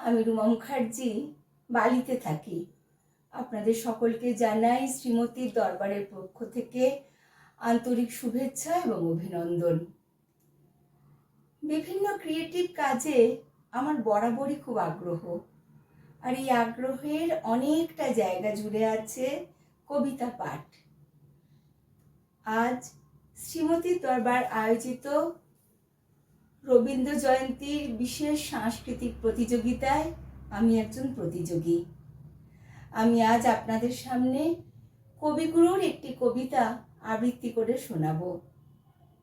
আমি রুমা মুখার্জি, বালিতে থাকি। আপনাদের সকলকে জানাই শ্রীমতীর দরবারের পক্ষ থেকে আন্তরিক শুভেচ্ছা এবং অভিনন্দন। বিভিন্ন ক্রিয়েটিভ কাজে আমার বরাবরই খুব আগ্রহ, আর এই আগ্রহের অনেকটা জায়গা জুড়ে আছে কবিতা পাঠ। আজ শ্রীমতীর দরবার আয়োজিত রবীন্দ্র জয়ন্তীর বিশেষ সাংস্কৃতিক প্রতিযোগিতায় আমি একজন প্রতিযোগী। আমি আজ আপনাদের সামনে কবিগুরুর একটি কবিতা আবৃত্তি করে শোনাবো।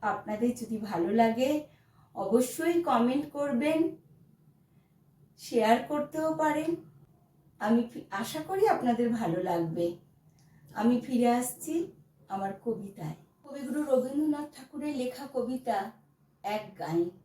আপনাদের যদি ভালো লাগে, অবশ্যই কমেন্ট করবেন, শেয়ার করতেও পারেন। আমি আশা করি আপনাদের ভালো লাগবে। আমি ফিরে আসছি আমার কবিতায়। কবিগুরু রবীন্দ্রনাথ ঠাকুরের লেখা কবিতা, এক গায়ে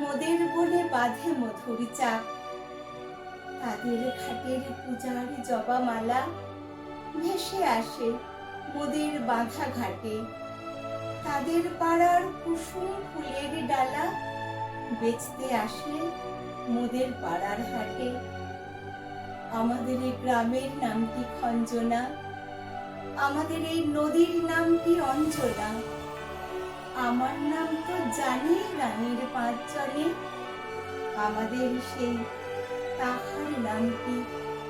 মোদের বলে বাঁধে মধুর চাক তাদের ঘাটের পূজার জবামালা ভেসে আসে মোদের বাঁধা ঘাটে। তাদের পাড়ার কুসুম ফুলের ডালা বেচতে আসে মোদের পাড়ার হাটে। আমাদের এই গ্রামের নামটি খঞ্জনা, আমাদের এই নদীর নামটি অঞ্জনা। আমার নাম তো জানি, রানীর পাঁচজনে আমাদের সেই তাহার নামটি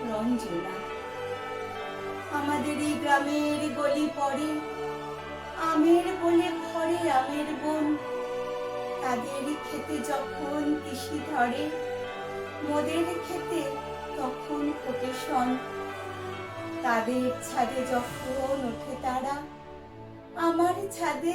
রঞ্জনা। আমাদের এই গ্রামের গলি পড়ে, আমের বলে ভরে আমের বন। তাদের খেতে যখন তিসি ধরে, মোদের খেতে তখন ফোটে শন। তাদের ছাদে যখন ওঠে তারা, আমার ছাদে